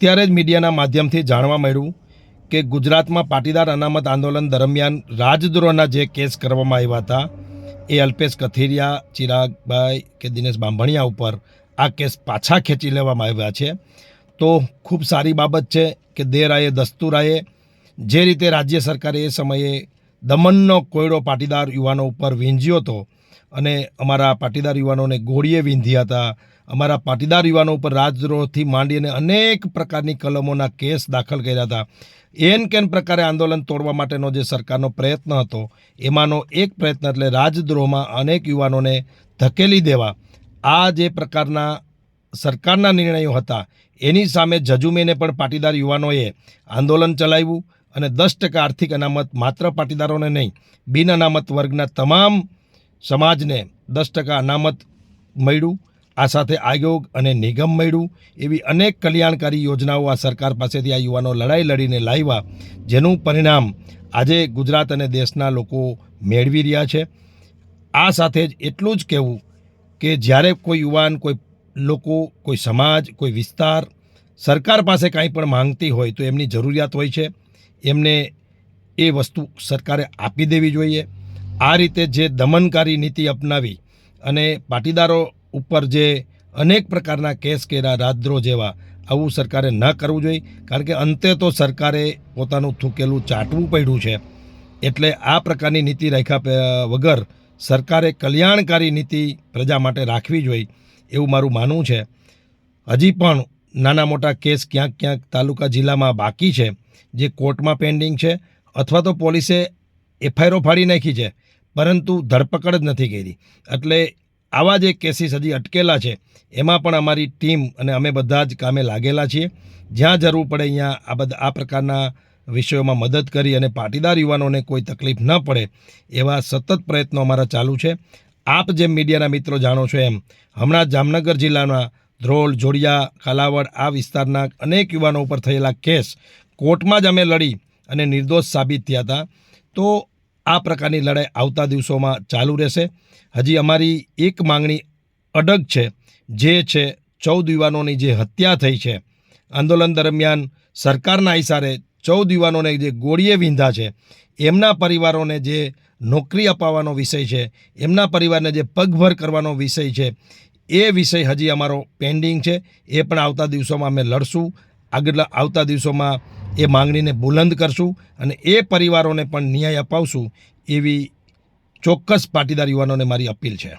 અત્યારે જ મીડિયાના માધ્યમથી જાણવા મળ્યું કે ગુજરાતમાં પાટીદાર અનામત આંદોલન દરમિયાન રાજદ્રોહના જે કેસ કરવામાં આવ્યા હતા, એ અલ્પેશ કથિરિયા ચિરાગભાઈ કે દિનેશ બાંભણિયા ઉપર આ કેસ પાછા ખેંચી લેવામાં આવ્યા છે. તો ખૂબ સારી બાબત છે કે દેરાએ, દસ્તુરાએ જે રીતે રાજ્ય સરકારે એ સમયે દમનનો કોયડો પાટીદાર યુવાનો ઉપર વીંઝ્યો હતો અને અમારા પાટીદાર યુવાનોને ગોળીએ વીંધ્યા હતા અમારા પાટીદાર યુવાનો ઉપર રાજદ્રોહથી માંડીને અનેક પ્રકારની કલમોના કેસ દાખલ કર્યા હતા. એન કેન પ્રકારે આંદોલન તોડવા માટેનો જે સરકારનો પ્રયત્ન હતો, એમાંનો એક પ્રયત્ન એટલે રાજદ્રોહમાં અનેક યુવાનોને ધકેલી દેવા. આ જે પ્રકારના સરકારના નિર્ણયો હતા, એની સામે જજુમેને પણ પાટીદાર યુવાનોએ આંદોલન ચલાવ્યું અને દસ ટકા આર્થિક અનામત માત્ર પાટીદારોને નહીં, બિન અનામત વર્ગના તમામ સમાજને દસ ટકા અનામત મળ્યું. આ સાથે આયોગ અને નિગમ મળ્યું. એવી અનેક કલ્યાણકારી યોજનાઓ આ સરકાર પાસેથી આ યુવાનો લડાઈ લડીને લાવ્યા, જેનું પરિણામ આજે ગુજરાત અને દેશના લોકો મેળવી રહ્યા છે. આ સાથે જ એટલું જ કહેવું કે જ્યારે કોઈ યુવાન, કોઈ લોકો, કોઈ સમાજ, કોઈ વિસ્તાર સરકાર પાસે કાંઈ પણ માંગતી હોય તો એમની જરૂરિયાત હોય છે. એમને એ વસ્તુ સરકારે આપી દેવી જોઈએ. આ રીતે જે દમનકારી નીતિ અપનાવી અને પાટીદારો ઉપર જે અનેક પ્રકારના કેસ કર્યા રાદ્રો જેવા આવું સરકારે ન કરવું જોઈએ. કારણ કે અંતે તો સરકારે પોતાનું થૂકેલું ચાટવું પડ્યું છે. એટલે આ પ્રકારની નીતિ રાખ્યા વગર સરકારે કલ્યાણકારી નીતિ પ્રજા માટે રાખવી જોઈએ એવું મારું માનવું છે. હજી પણ નાના મોટા કેસ ક્યાંક ક્યાંક તાલુકા જિલ્લામાં બાકી છે, જે કોર્ટમાં પેન્ડિંગ છે અથવા તો પોલીસે એફઆઈઆરો ફાડી નાખી છે, પરંતુ ધરપકડ જ નથી કરી. એટલે આવા જે કેસીસ હજી અટકેલા છે. એમાં પણ અમારી ટીમ અને અમે બધા જ કામે લાગેલા છીએ. જ્યાં જરૂર પડે અહીંયા આ બધા, આ પ્રકારના વિષયોમાં મદદ કરી અને પાટીદાર યુવાનોને કોઈ તકલીફ ન પડે, એવા સતત પ્રયત્નો અમારા ચાલુ છે. આપ જેમ મીડિયાના મિત્રો જાણો છો એમ, હમણાં જામનગર જિલ્લાના ધ્રોલ, જોડિયા કાલાવડ આ વિસ્તારના અનેક યુવાનો ઉપર થયેલા કેસ કોર્ટમાં જ અમે લડી અને નિર્દોષ સાબિત થયા હતા. તો આ પ્રકારની લડાઈ આવતા દિવસોમાં ચાલુ રહેશે. હજી અમારી એક માંગણી અડગ છે, જે છે ચૌદ યુવાનોની જે હત્યા થઈ છે. આંદોલન દરમિયાન સરકારના ઇશારે ચૌદ યુવાનોને જે ગોળીએ વીંધા છે, એમના પરિવારોને જે નોકરી અપાવવાનો વિષય છે, એમના પરિવારને જે પગભર કરવાનો વિષય છે, એ વિષય હજી અમારો પેન્ડિંગ છે. એ પણ આવતા દિવસોમાં અમે લડશું. આગળ આવતા દિવસોમાં એ માંગણીને બુલંદ કરશું અને એ પરિવારોને પણ ન્યાય અપાવશું એવી ચોક્કસ પાટીદાર યુવાનોને મારી અપીલ છે.